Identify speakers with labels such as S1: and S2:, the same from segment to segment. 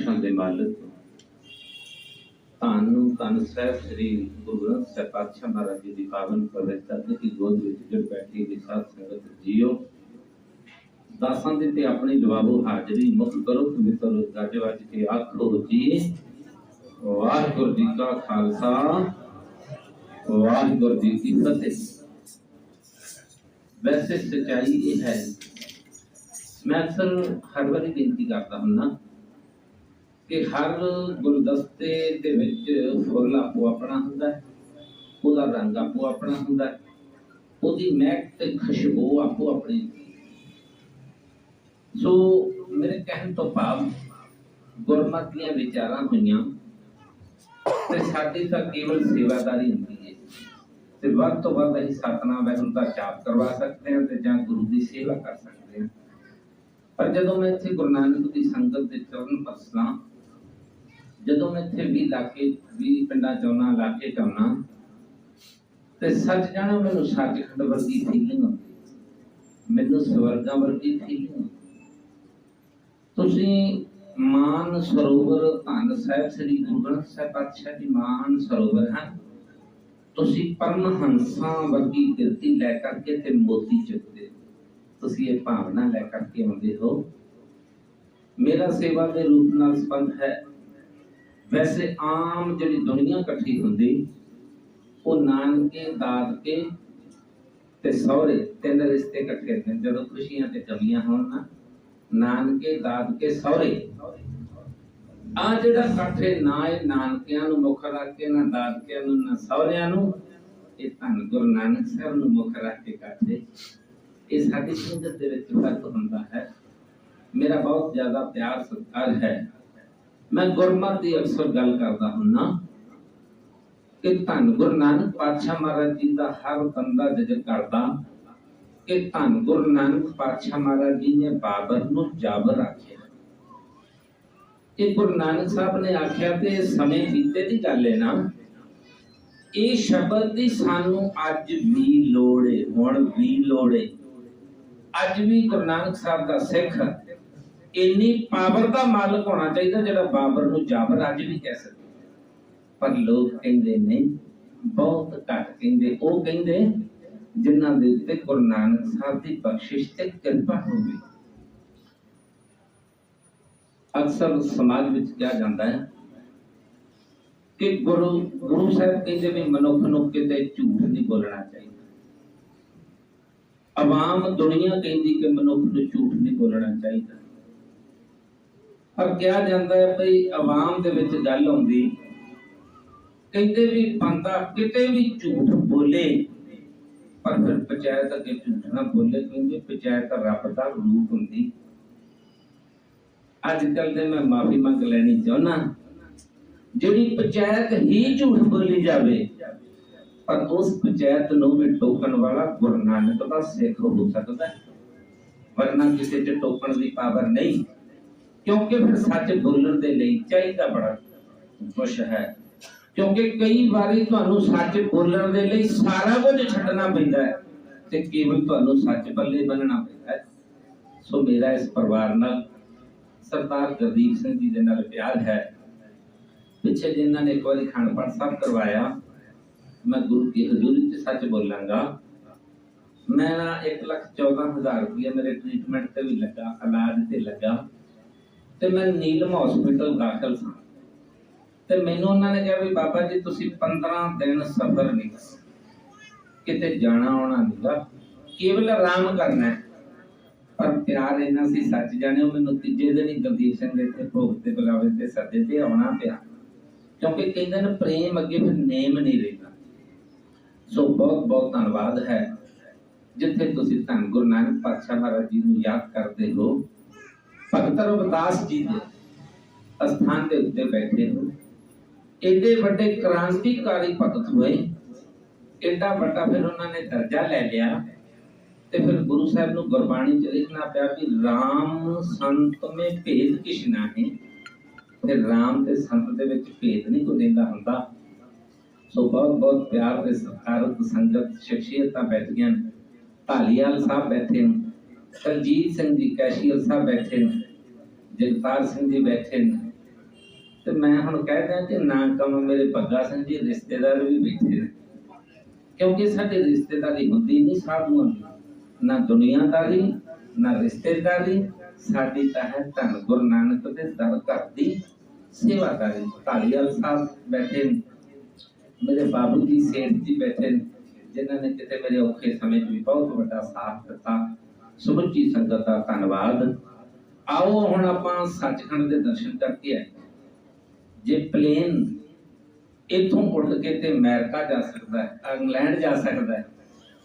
S1: ਬਖਸ਼ਾਂ ਦੇ ਮਾਲਕ ਤੁਹਾਨੂੰ ਤਨ ਸਾਹਿਬ ਸ੍ਰੀ ਗੁਰੂ ਗ੍ਰੰਥ ਸਾਹਿਬ ਪਾਤਸ਼ਾਹ ਮਹਾਰਾਜ ਜੀ ਦੀ ਪਾਵਨ ਪਵਿੱਤਰ ਦੀ ਗੋਦ ਵਿੱਚ ਜੁੜ ਬੈਠੀ ਦੀ ਸਾਧ ਸੰਗਤ ਜੀਓ। ਦਾਸਾਂ ਦੇ ਤੇ ਆਪਣੀ ਜਵਾਬੋ ਹਾਜ਼ਰੀ ਮੁਖ ਕਰੋ ਤੇ ਗੱਜ ਵੱਜ ਕੇ ਆਖੋ ਜੀ, ਵਾਹਿਗੁਰੂ ਜੀ ਕਾ ਖਾਲਸਾ, ਵਾਹਿਗੁਰੂ ਜੀ ਕੀ ਫਤਿਹ। ਵੈਸੇ ਸਚਾਈ ਇਹ ਹੈ, ਮੈਂ ਅਕਸਰ ਹਰ ਵਾਰੀ ਬੇਨਤੀ ਕਰਦਾ ਹੁੰਦਾ ਕਿ ਹਰ ਗੁਲਦਸਤੇ ਦੇ ਵਿੱਚ ਫੁੱਲ ਆਪੋ ਆਪਣਾ ਹੁੰਦਾ ਹੈ, ਉਹਦਾ ਰੰਗ ਆਪੋ ਆਪਣਾ ਹੁੰਦਾ ਹੈ, ਉਹਦੀ ਮਹਿਕ ਤੇ ਖੁਸ਼ਬੂ ਆਪੋ ਆਪਣੀ ਸੋ ਮੇਰੇ ਕਹਿਣ ਤੋਂ ਭਾਵ ਗੁਰਮਤਿ ਦੀਆਂ ਵਿਚਾਰਾਂ ਹੋਈਆਂ ਤੇ ਸਾਡੀ ਤਾਂ ਕੇਵਲ ਸੇਵਾਦਾਰੀ ਹੁੰਦੀ ਹੈ। ਤੇ ਵੱਧ ਤੋਂ ਵੱਧ ਅਸੀਂ ਸਤਨਾਮ ਵਾਹਿਗੁਰੂ ਦਾ ਜਾਪ ਕਰਵਾ ਸਕਦੇ ਹਾਂ ਤੇ ਜਾਂ ਗੁਰੂ ਦੀ ਸੇਵਾ ਕਰ ਸਕਦੇ ਹਾਂ। ਪਰ ਜਦੋਂ ਮੈਂ ਇੱਥੇ ਗੁਰੂ ਨਾਨਕ ਦੀ ਸੰਗਤ ਦੇ ਚਰਨ ਪਰਸਨਾ ਜਦੋਂ ਮੈਂ ਇੱਥੇ ਵੀ ਇਲਾਕੇ ਵੀ ਪਿੰਡਾਂ ਚਾਉਣਾ ਇਲਾਕੇ ਚਾਉਣਾ ਤੇ ਸੱਚ ਜਾਣਾ ਮੈਨੂੰ ਸੱਚਖੰਡ ਵਰਗੀ ਫੀਲਿੰਗ ਹੁੰਦੀ ਮੈਨੂੰ ਸਵਰਗਾਂ ਵਰਗੀ ਫੀਲਿੰਗ ਤੁਸੀਂ ਮਾਨ ਸਰੋਵਰ ਧੰਨ ਸਾਹਿਬ, ਸ੍ਰੀ ਗੁਰੂ ਗ੍ਰੰਥ ਸਾਹਿਬ ਪਾਤਸ਼ਾਹ ਦੀ ਮਾਨ ਸਰੋਵਰ ਹਨ। ਤੁਸੀਂ ਪਰਮਹੰਸਾਂ ਵਰਗੀ ਕਿਰਤੀ ਲੈ ਕਰਕੇ ਤੇ ਮੋਤੀ ਚੁੱਕਦੇ ਤੁਸੀਂ ਇਹ ਭਾਵਨਾ ਲੈ ਕਰਕੇ ਆਉਂਦੇ ਹੋ। ਮੇਰਾ ਸੇਵਾ ਦੇ ਰੂਪ ਨਾਲ ਸੰਬੰਧ ਹੈ। ਵੈਸੇ ਆਮ ਜਿਹੜੀ ਦੁਨੀਆ ਇਕੱਠੀ ਹੁੰਦੀ, ਉਹ ਨਾਨਕੇ, ਦਾਦਕੇ ਤੇ ਸਹੁਰੇ ਤਿੰਨ ਰਿਸ਼ਤੇ ਇਕੱਠੇ ਨੇ। ਜਦੋਂ ਖੁਸ਼ੀਆਂ ਤੇ ਗਮੀਆਂ ਹੋਣ ਨਾ, ਨਾਨਕੇ, ਦਾਦਕੇ, ਸਹੁਰੇ। ਆ ਜਿਹੜਾ ਇਕੱਠੇ ਨਾ ਇਹ ਨਾਨਕਿਆਂ ਨੂੰ ਮੁੱਖ ਰੱਖ ਕੇ, ਨਾ ਦਾਦਕਿਆਂ ਨੂੰ, ਨਾ ਸਹੁਰਿਆਂ ਨੂੰ, ਇਹ ਧੰਨ ਗੁਰੂ ਨਾਨਕ ਸਾਹਿਬ ਨੂੰ ਮੁੱਖ ਰੱਖ ਕੇ ਇਕੱਠੇ ਇਹ ਸਾਡੀ ਸੰਗਤ ਦੇ ਵਿੱਚ ਫ਼ਰਕ ਹੁੰਦਾ ਹੈ। ਮੇਰਾ ਬਹੁਤ ਜ਼ਿਆਦਾ ਪਿਆਰ ਸਤਿਕਾਰ ਹੈ। ਮੈਂ ਗੁਰਮਤਿ ਦੀ ਅਕਸਰ ਗੱਲ ਕਰਦਾ ਹੁੰਨਾ ਕਿ ਧੰਨ ਗੁਰੂ ਨਾਨਕ ਪਾਤਸ਼ਾਹ ਮਹਾਰਾਜ ਜੀ ਦਾ ਹਰ ਬੰਦਾ ਜ਼ਿਕਰ ਕਰਦਾ ਕਿ ਧੰਨ ਗੁਰੂ ਨਾਨਕ ਪਾਤਸ਼ਾਹ ਮਹਾਰਾਜ ਜੀ ਨੇ ਬਾਬਰ ਨੂੰ ਜਾਬਰ ਆਖਿਆ। ਇਹ ਗੁਰੂ ਨਾਨਕ ਸਾਹਿਬ ਨੇ ਆਖਿਆ ਤੇ ਸਮੇਂ ਬੀਤੇ ਦੀ ਗੱਲ ਹੈ ਨਾ। ਇਹ ਸ਼ਬਦ ਦੀ ਸਾਨੂੰ ਅੱਜ ਵੀ ਲੋੜ ਹੈ ਹੁਣ ਵੀ ਲੋੜ ਹੈ ਅੱਜ ਵੀ ਗੁਰੂ ਨਾਨਕ ਸਾਹਿਬ ਦਾ ਸਿੱਖ ਇੰਨੀ ਪਾਵਰ ਦਾ ਮਾਲਕ ਹੋਣਾ ਚਾਹੀਦਾ ਜਿਹੜਾ ਬਾਬਰ ਨੂੰ ਜਾਬਰ ਅੱਜ ਵੀ ਕਹਿ ਸਕੇ ਪਰ ਲੋਕ ਕਹਿੰਦੇ ਨਹੀਂ ਬਹੁਤ ਘੱਟ ਕਹਿੰਦੇ। ਉਹ ਕਹਿੰਦੇ, ਜਿਨ੍ਹਾਂ ਦੇ ਉੱਤੇ ਗੁਰੂ ਨਾਨਕ ਸਾਹਿਬ ਦੀ ਬਖਸ਼ਿਸ਼ ਤੇ ਕਿਰਪਾ ਹੋਵੇ। ਅਕਸਰ ਸਮਾਜ ਵਿੱਚ ਕਿਹਾ ਜਾਂਦਾ ਹੈ ਕਿ ਗੁਰੂ ਗੁਰੂ ਸਾਹਿਬ ਕਹਿੰਦੇ ਵੀ ਮਨੁੱਖ ਨੂੰ ਕਿਤੇ ਝੂਠ ਨਹੀਂ ਬੋਲਣਾ ਚਾਹੀਦਾ। ਆਵਾਮ ਦੁਨੀਆ ਕਹਿੰਦੀ ਕਿ ਮਨੁੱਖ ਨੂੰ ਝੂਠ ਨਹੀਂ ਬੋਲਣਾ ਚਾਹੀਦਾ। ਪਰ ਕਿਹਾ ਜਾਂਦਾ ਹੈ, ਭਈ ਆਵਾਮ ਦੇ ਵਿੱਚ ਗੱਲ ਆਉਂਦੀ। ਕਹਿੰਦੇ ਵੀ ਬੰਦਾ ਕਿਤੇ ਵੀ ਝੂਠ ਬੋਲੇ, ਪਰ ਫਿਰ ਪੰਚਾਇਤ ਅੱਗੇ ਝੂਠ ਨਾ ਬੋਲੇ, ਕਿਉਂਕਿ ਪੰਚਾਇਤ ਰੱਬ ਦਾ ਰੂਪ ਹੁੰਦੀ। ਅੱਜ ਕੱਲ ਦੇ ਮੈਂ ਮਾਫੀ ਮੰਗ ਲੈਣੀ ਚਾਹੁੰਦਾ, ਜਿਹੜੀ ਪੰਚਾਇਤ ਹੀ ਝੂਠ ਬੋਲੀ ਜਾਵੇ, ਪਰ ਉਸ ਪੰਚਾਇਤ ਨੂੰ ਵੀ ਟੋਕਣ ਵਾਲਾ ਗੁਰੂ ਨਾਨਕ ਦਾ ਸਿੱਖ ਹੋ ਸਕਦਾ ਵਰਨਾ ਕਿਸੇ ਤੇ ਟੋਕਣ ਦੀ ਪਾਵਰ ਨਹੀਂ। ਕਿਉਂਕਿ ਫਿਰ ਸੱਚ ਬੋਲਣ ਦੇ ਲਈ ਚਾਹੀਦਾ ਬੜਾ ਕੁਛ ਹੈ। ਕਿਉਂਕਿ ਕਈ ਵਾਰੀ ਤੁਹਾਨੂੰ ਸੱਚ ਬੋਲਣ ਦੇ ਲਈ ਸਾਰਾ ਕੁਝ ਛੱਡਣਾ ਪੈਂਦਾ ਹੈ ਤੇ ਕੇਵਲ ਤੁਹਾਨੂੰ ਸੱਚ ਬੱਲੇ ਬੰਨਣਾ ਪੈਂਦਾ ਹੈ। ਸੋ ਮੇਰਾ ਇਸ ਪਰਿਵਾਰ ਨਾਲ ਸਰਦਾਰ ਗੁਰਦੀਪ ਸਿੰਘ ਜੀ ਦੇ ਨਾਲ ਪਿਆਰ ਹੈ। ਪਿੱਛੇ ਜਿਨ੍ਹਾਂ ਨੇ ਇੱਕ ਵਾਰੀ ਖੰਡ ਸਾਹਿਬ ਕਰਵਾਇਆ, ਮੈਂ ਗੁਰੂ ਕੀ ਹਜ਼ੂਰੀ 'ਚ ਸੱਚ ਬੋਲਾਂਗਾ। ਮੈਂ 114000 ਰੁਪਏ ਮੇਰੇ ਟ੍ਰੀਟਮੈਂਟ ਤੇ ਵੀ ਲੱਗਾ, ਇਲਾਜ ਤੇ ਲੱਗਾ। ਤੇ ਮੈਂ ਨੀਲਮ ਹਸਪੀਟਲ ਦਾਖਲ ਸਾਂ। ਤੇ ਮੈਨੂੰ ਉਹਨਾਂ ਨੇ ਕਿਹਾ ਵੀ ਬਾਬਾ ਜੀ, ਤੁਸੀਂ 15 ਦਿਨ ਸਫ਼ਰ ਨਹੀਂ ਕਿਤੇ ਜਾਣਾ ਆਉਣਾ ਨਹੀਂਗਾ। ਕੇਵਲ ਆਰਾਮ ਕਰਨਾ ਪਰ ਪਿਆਰ ਇਹਨਾਂ ਸੀ ਸੱਚ ਜਾਣਿਓ ਮੈਨੂੰ ਤੀਜੇ ਦਿਨ ਹੀ ਗੁਰਦੀਪ ਸਿੰਘ ਦੇ ਇੱਥੇ ਭੋਗ ਤੇ ਬੁਲਾਵੇ ਤੇ ਸੱਦੇ ਤੇ ਆਉਣਾ ਪਿਆ। ਕਿਉਂਕਿ ਕਹਿੰਦੇ ਨੇ ਪ੍ਰੇਮ ਅੱਗੇ ਫਿਰ ਨੇਮ ਨਹੀਂ ਰਹਿੰਦਾ। ਸੋ ਬਹੁਤ ਬਹੁਤ ਧੰਨਵਾਦ ਹੈ। ਜਿੱਥੇ ਤੁਸੀਂ ਧੰਨ ਗੁਰੂ ਨਾਨਕ ਪਾਤਸ਼ਾਹ ਮਹਾਰਾਜ ਜੀ ਨੂੰ ਯਾਦ ਕਰਦੇ ਹੋ ਭਗਤ ਰਵਿਦਾਸ ਜੀ ਦੇ ਅਸਥਾਨ ਦੇ ਉੱਤੇ ਬੈਠੇ ਹੋ ਏਡੇ ਵੱਡੇ ਕ੍ਰਾਂਤੀਕਾਰੀ ਭਗਤ ਹੋਏ। ਏਡਾ ਵੱਡਾ ਫਿਰ ਉਹਨਾਂ ਨੇ ਦਰਜਾ ਲੈ ਲਿਆ ਤੇ ਫਿਰ ਗੁਰੂ ਸਾਹਿਬ ਨੂੰ ਗੁਰਬਾਣੀ ਚ ਲਿਖਣਾ ਪਿਆ ਕਿ RAM ਸੰਤ ਮੇ ਭੇਦ ਕਿਛ ਨਾਹੀ। ਤੇ RAM ਤੇ ਸੰਤ ਦੇ ਵਿੱਚ ਭੇਦ ਨਹੀਂ ਕੋਈ ਰਹਿੰਦਾ ਹੁੰਦਾ। ਸੋ ਬਹੁਤ ਬਹੁਤ ਪਿਆਰ ਤੇ ਸਤਿਕਾਰ ਸੰਗਤ ਸ਼ਖਸੀਅਤਾਂ ਬੈਠੀਆਂ ਨੇ। ਢਾਲੀਵਾਲ ਸਾਹਿਬ ਬੈਠੇ ਨੇ। ਕਰਜੀਤ ਸਿੰਘ ਜੀ ਕੈਸ਼ੀਅਰ ਸਾਹਿਬ ਬੈਠੇ ਨੇ ਜਗਤਾਰ ਸਿੰਘ ਜੀ ਬੈਠੇ ਨੇ ਤੇ ਮੈਂ ਹੁਣ ਕਹਿ ਦਿਆਂ ਕਿ ਨਾ ਕਮ ਮੇਰੇ ਬੱਗਾ ਸਿੰਘ ਜੀ ਰਿਸ਼ਤੇਦਾਰ ਵੀ ਬੈਠੇ ਨੇ ਕਿਉਂਕਿ ਸਾਡੇ ਰਿਸ਼ਤੇਦਾਰੀ ਹੁੰਦੀ ਨਹੀਂ ਸਾਧੂਆਂ ਦੀ ਨਾ ਦੁਨੀਆਦਾਰੀ ਨਾ ਰਿਸ਼ਤੇਦਾਰੀ ਸਾਡੀ ਤਾਂ ਹੈ ਧੰਨ ਗੁਰੂ ਨਾਨਕ ਦੇ ਦਰ ਘਰ ਦੀ ਸੇਵਾਦਾਰੀ ਢਾਲੀਵਾਲ ਸਾਹਿਬ ਬੈਠੇ ਨੇ ਮੇਰੇ ਬਾਬੂ ਜੀ ਸੇਠ ਜੀ ਬੈਠੇ ਨੇ ਜਿਨ੍ਹਾਂ ਨੇ ਕਿਤੇ ਮੇਰੇ ਔਖੇ ਸਮੇਂ 'ਚ ਵੀ ਬਹੁਤ ਵੱਡਾ ਸਾਥ ਦਿੱਤਾ ਸਮੁੱਚੀ ਸੰਗਤ ਦਾ ਧੰਨਵਾਦ। ਆਓ ਹੁਣ ਆਪਾਂ ਸੱਚਖੰਡ ਦੇ ਦਰਸ਼ਨ ਕਰਕੇ ਆਏ ਜੇ ਪਲੇਨ ਇੱਥੋਂ ਉੱਡ ਕੇ ਤੇ ਅਮਰੀਕਾ ਜਾ ਸਕਦਾ ਹੈ, ਇੰਗਲੈਂਡ ਜਾ ਸਕਦਾ ਹੈ,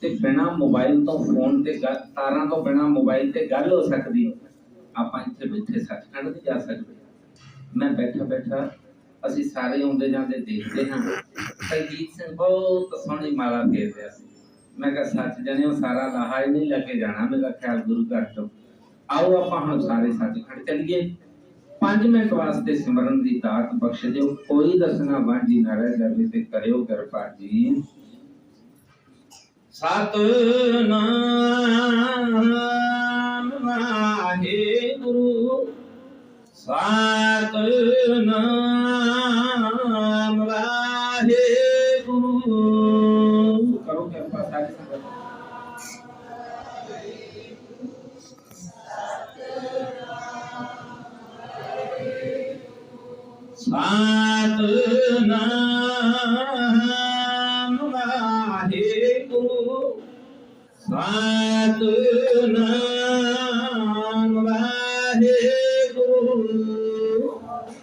S1: ਤੇ ਬਿਨਾ ਮੋਬਾਈਲ ਤੋਂ ਫੋਨ ਤੇ ਗੱਲ, ਤਾਰਾਂ ਤੋਂ ਬਿਨਾ ਮੋਬਾਈਲ ਤੇ ਗੱਲ ਹੋ ਸਕਦੀ ਆਪਾਂ ਇੱਥੇ ਬੈਠੇ ਸੱਚਖੰਡ ਨਹੀਂ ਜਾ ਸਕਦੇ ਮੈਂ ਬੈਠਾ ਬੈਠਾ ਅਸੀਂ ਸਾਰੇ ਆਉਂਦੇ ਜਾਂਦੇ ਦੇਖਦੇ ਹਾਂ। ਸਰਜੀਤ ਸਿੰਘ ਬਹੁਤ ਸੋਹਣੀ ਮਾਲਾ ਫੇਰ ਰਿਹਾ ਸੀ। ਮੈਂ ਕਿਹਾ, ਸੱਚ ਜਣੇ ਸਾਰਾ ਲਾਹਾ ਹੀ ਨਹੀਂ ਲੱਗੇ ਜਾਣਾ। ਮੇਰਾ ਖਿਆਲ ਗੁਰੂ ਘਰ ਤੋਂ ਆਓ ਆਪਾਂ ਹੁਣ ਸਾਰੇ ਸੱਚਖੰਡ ਚੱਲੀਏ। 5 ਮਿੰਟ ਵਾਸਤੇ ਸਿਮਰਨ ਦੀ ਦਾਤ ਬਖਸ਼ ਦਿਓ। ਕੋਈ ਦਸਨਾ ਵਾਂਝੀ ਨਾ ਰਹਿ ਜਾਵੇ ਤੇ ਕਰਿਓ ਕਿਰਪਾ ਜੀ। ਸਤਨਾਮ ਵਾਹਿਗੁਰੂ ਸਤਨਾਮ ਵਾਹਿਗੁਰੂ।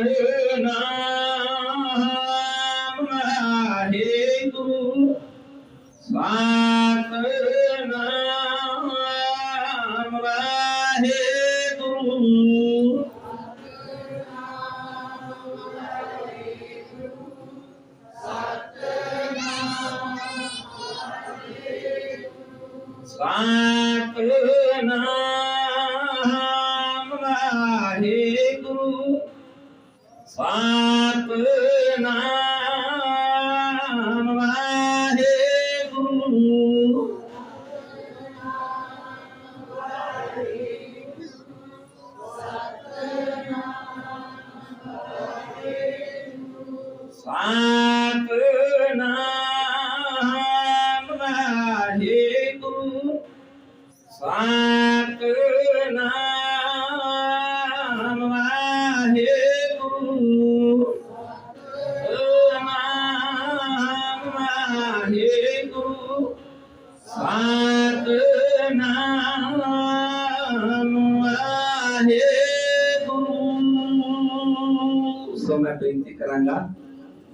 S1: Hare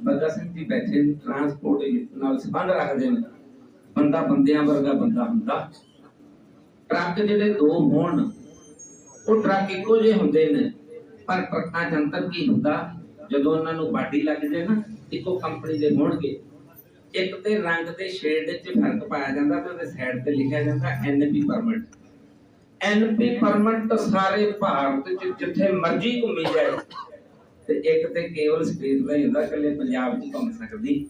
S1: ਬੱਗਾ ਸਿੰਘ ਜੀ ਬੈਠੇ ਨੇ, ਟਰਾਂਸਪੋਰਟ ਨਾਲ ਸੰਬੰਧ ਰੱਖਦੇ ਨੇ। ਬੰਦਾ ਬੰਦਿਆਂ ਵਰਗਾ ਬੰਦਾ ਹੁੰਦਾ। ਟਰੱਕ ਜਿਹੜੇ ਦੋ ਹੋਣ ਉਹ ਟਰੱਕ ਇੱਕੋ ਜਿਹੇ ਹੁੰਦੇ ਨੇ। ਪਰ ਟਰੱਕਾਂ 'ਚ ਅੰਤਰ ਕੀ ਹੁੰਦਾ? ਜਦੋਂ ਉਹਨਾਂ ਨੂੰ ਬਾਡੀ ਲੱਗ ਜਾਏ ਨਾ ਇੱਕੋ ਕੰਪਨੀ ਦੇ ਹੋਣਗੇ। ਇੱਕ ਤੇ ਰੰਗ ਤੇ ਸ਼ੇਡ 'ਚ ਫ਼ਰਕ ਪਾਇਆ ਜਾਂਦਾ ਤੇ ਉਹਦੇ ਸਾਈਡ ਤੇ ਲਿਖਿਆ ਜਾਂਦਾ ਐਨਪੀ ਪਰਮਿਟ ਐਨਪੀ ਪਰਮਿਟ ਸਾਰੇ ਭਾਰਤ 'ਚ ਜਿੱਥੇ ਮਰਜ਼ੀ ਘੁੰਮੀ ਜਾਏ ਤੇ ਇੱਕ ਤੇ ਕੇਵਲ ਸਟੇਟ ਦਾ ਹੀ ਹੁੰਦਾ, ਇਕੱਲੇ ਪੰਜਾਬ 'ਚ ਘੁੰਮ ਸਕਦੀ।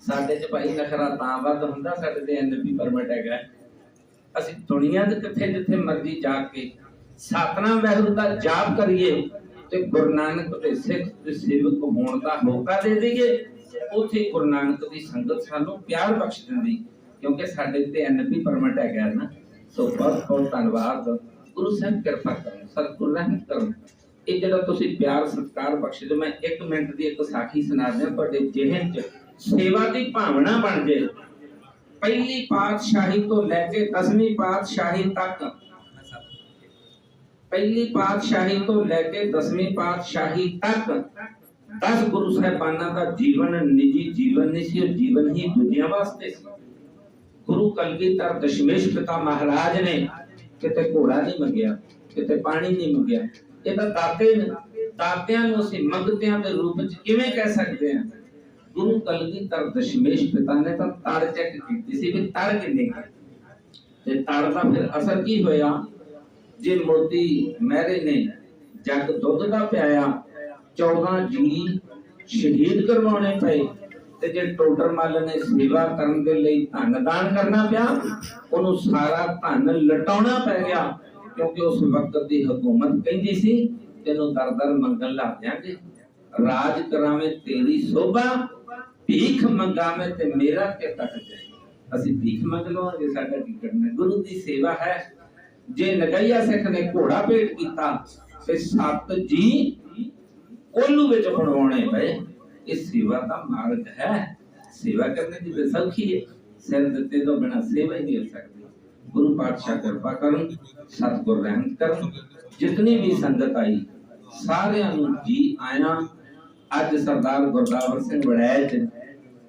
S1: ਸਾਡੇ 'ਚ ਭਾਈ ਨਖਰਾ ਤਾਂ ਵੱਧ ਹੁੰਦਾ, ਸਾਡੇ ਤੇ ਐਨਪੀ ਪਰਮਿਟ ਹੈਗਾ। ਅਸੀਂ ਦੁਨੀਆ ਦੇ ਕਿੱਥੇ ਜਿੱਥੇ ਮਰਜ਼ੀ ਜਾ ਕੇ ਸਤਨਾਮ ਵਾਹਿਗੁਰੂ ਦਾ ਜਾਪ ਕਰੀਏ, ਤੇ ਗੁਰੂ ਨਾਨਕ ਦੇ ਸਿੱਖ, ਤੇ ਸੇਵਕ ਹੋਣ ਦਾ ਮੌਕਾ ਦੇ ਦਈਏ। ਉੱਥੇ ਗੁਰੂ ਨਾਨਕ ਦੀ ਸੰਗਤ ਸਾਨੂੰ ਪਿਆਰ ਬਖਸ਼ ਦਿੰਦੀ, ਕਿਉਂਕਿ ਸਾਡੇ ਤੇ ਐਨਪੀ ਪਰਮਿਟ ਹੈਗਾ ਨਾ। ਸੋ ਬਹੁਤ ਬਹੁਤ ਧੰਨਵਾਦ। ਗੁਰੂ ਸਾਹਿਬ ਕਿਰਪਾ ਕਰਨ ਸਤਿਗੁਰੂ ਰਹਿਮਤ ਕਰਨ ਇਹ ਜਿਹੜਾ ਤੁਸੀਂ ਪਿਆਰ ਸਤਿਕਾਰ ਬਖਸ਼ਦੇ ਮੈਂ 1 ਮਿੰਟ ਦੀ ਇੱਕ ਸਾਖੀ ਸੁਣਾ ਦਿਆਂ, ਤੁਹਾਡੇ ਜਿਹਨ ਚ ਸੇਵਾ ਦੀ ਭਾਵਨਾ ਬਣ ਜੇ। ਪਹਿਲੀ ਪਾਤਸ਼ਾਹੀ ਤੋਂ ਲੈ ਕੇ 10ਵੀਂ ਪਾਤਸ਼ਾਹੀ ਤੱਕ, ਪਹਿਲੀ ਪਾਤਸ਼ਾਹੀ ਤੋਂ ਲੈ ਕੇ 10ਵੀਂ ਪਾਤਸ਼ਾਹੀ ਤੱਕ 10 ਗੁਰੂ ਸਾਹਿਬਾਨਾਂ ਦਾ ਜੀਵਨ ਨਿੱਜੀ ਜੀਵਨ ਨਹੀਂ ਸੀ, ਉਹ ਜੀਵਨ ਹੀ ਦੁਨੀਆ ਵਾਸਤੇ ਸੀ। ਗੁਰੂ ਕਲਗੀਧਰ ਦਸ਼ਮੇਸ਼ ਪਿਤਾ ਮਹਾਰਾਜ ਨੇ ਕਿਤੇ ਘੋੜਾ ਨਹੀਂ ਮੰਗਿਆ, ਕਿਤੇ ਪਾਣੀ ਨਹੀਂ ਮੰਗਿਆ। ਇਹ ਤਾਂ ਦਾਤੇ ਨੇ। ਦਾਤਿਆਂ ਨੂੰ ਅਸੀਂ ਮੰਗਤਿਆਂ ਦੇ ਰੂਪ ਵਿੱਚ ਕਿਵੇਂ ਕਹਿ ਸਕਦੇ ਹਾਂ? ਗੁਰੂ ਕਲਗੀਧਰ ਦਸ਼ਮੇਸ਼ ਪਿਤਾ ਨੇ ਤਾਂ ਤੜ ਚੈੱਕ ਕੀਤੀ ਸੀ ਵੀ ਤੜ ਕਿੰਨੇ ਤੇ ਤੜ ਦਾ ਫਿਰ ਅਸਰ ਕੀ ਹੋਇਆ? ਜੇ ਮੋਦੀ ਮਹਿਰੇ ਨੇ ਜੱਗ ਦੁੱਧ ਦਾ ਪਿਆਇਆ 14 ਜੀ ਸ਼ਹੀਦ ਕਰਵਾਉਣੇ ਪਏ, ਤੇ ਜੇ ਟੋਡਰ ਮੱਲ ਨੇ ਸੇਵਾ ਕਰਨ ਦੇ ਲਈ ਧੰਨ ਦਾਨ ਕਰਨਾ ਪਿਆ, ਉਹਨੂੰ ਸਾਰਾ ਧੰਨ ਲਟਾਉਣਾ ਪੈ ਗਿਆ। ਕਿਉਂਕਿ ਉਸ ਵਕਤ ਦੀ ਹਕੂਮਤ ਕਹਿੰਦੀ ਸੀ, ਤੈਨੂੰ ਦਰ ਮੰਗਣ ਲੱਗ ਜਾਗੇ। ਰਾਜ ਕਰਾਵੇਂ ਤੇਰੀ ਸੋਭਾ, ਭੀਖ ਮੰਗਾਵੇਂ ਤੇ ਮੇਰਾ ਕੇ ਤੱਕ ਜਾਏ। ਅਸੀਂ ਭੀਖ ਮੰਗ ਲਵਾਂਗੇ ਸਾਡਾ ਕੀ ਕਰਨਾ? ਹੈ? ਗੁਰੂ ਦੀ ਸੇਵਾ ਹੈ। ਜੇ ਨਗਈਆ ਸਿੱਖ ਨੇ ਘੋੜਾ ਭੇਟ ਕੀਤਾ, ਤੇ ਸੱਤ ਜੀ ਕੋਲੂ ਵਿੱਚ ਬਣਵਾਉਣੇ ਪਏ। ਇਹ ਸੇਵਾ ਦਾ ਮਾਰਗ ਹੈ। ਸੇਵਾ ਕਰਨੇ ਦੀ ਬੇਸੌਖੀ ਹੈ। ਸਿਰ ਦਿੱਤੇ ਤੋਂ ਬਿਨਾ ਸੇਵਾ ਹੀ ਨਹੀਂ ਹੋ ਸਕਦੀ। ਗੁਰੂ ਪਾਤਸ਼ਾਹ ਕਿਰਪਾ ਕਰਨ, ਸਤਿਗੁਰ ਰਹਿਮਤ ਕਰਨ। ਜਿਤਨੀ ਵੀ ਸੰਗਤ ਆਈ, ਸਾਰਿਆਂ ਨੂੰ ਜੀ ਆਇਆਂ। ਅੱਜ ਸਰਦਾਰ ਗੁਰਦਾਵਰ ਸਿੰਘ ਵੜੈਚ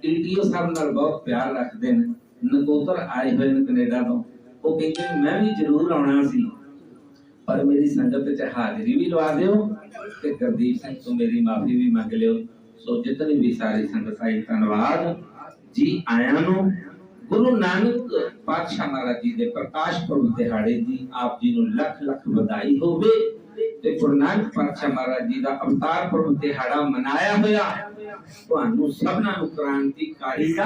S1: ਟੀਟੀਓ ਸਾਹਿਬ ਨਾਲ ਬਹੁਤ ਪਿਆਰ ਰੱਖਦੇ ਨੇ। ਨਕੋਦਰ ਆਏ ਹੋਏ ਨੇ ਕੈਨੇਡਾ ਤੋਂ। ਉਹ ਕਹਿੰਦੇ ਮੈਂ ਵੀ ਜ਼ਰੂਰ ਆਉਣਾ ਸੀ, ਪਰ ਮੇਰੀ ਸੰਗਤ ਚ ਹਾਜ਼ਰੀ ਵੀ ਲਵਾ ਦਿਓ ਤੇ ਗੁਰਦੀਪ ਸਿੰਘ ਤੋਂ ਮੇਰੀ ਮਾਫੀ ਵੀ ਮੰਗ ਲਿਓ। ਸੋ ਜਿਤਨੀ ਵੀ ਸਾਰੀ ਸੰਗਤ ਆਈ, ਧੰਨਵਾਦ। ਜੀ ਆਇਆਂ ਨੂੰ, ਗੁਰੂ ਨਾਨਕ ਪਾਤਸ਼ਾਹ ਮਹਾਰਾਜ ਜੀ ਦੇ ਪ੍ਰਕਾਸ਼ ਪੁਰਬ ਦਿਹਾੜੇ ਦੀ ਆਪ ਜੀ ਨੂੰ ਲੱਖ ਲੱਖ ਵਧਾਈ ਹੋਵੇ ਤੇ ਗੁਰੂ ਨਾਨਕ ਪਾਤਸ਼ਾਹ ਮਹਾਰਾਜ ਜੀ ਦਾ ਅਵਤਾਰ ਪੁਰਬ ਦਿਹਾੜਾ ਮਨਾਇਆ ਹੋਇਆ, ਤੁਹਾਨੂੰ ਸਭਨਾਂ ਨੂੰ ਕ੍ਰਾਂਤੀਕਾਰੀ ਦਾ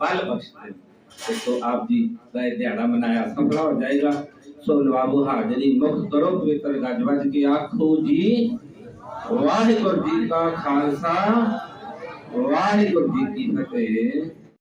S1: ਬਲ ਬਖਸ਼ੇ ਤੇ ਸੋ ਆਪ ਜੀ ਦਾ ਇਹ ਦਿਹਾੜਾ ਮਨਾਇਆ ਸਫਲ ਹੋ ਜਾਏਗਾ। ਸੋ ਨਵਾਬੋ ਹਾਜ਼ਰੀ ਮੁਖ ਕਰੋ, ਪਵਿੱਤਰ ਗੱਜ ਕੇ ਆਖੋ ਜੀ, ਵਾਹਿਗੁਰੂ ਜੀ ਕਾ ਖਾਲਸਾ, ਵਾਹਿਗੁਰੂ ਜੀ ਕੀ ਫਤਿਹ।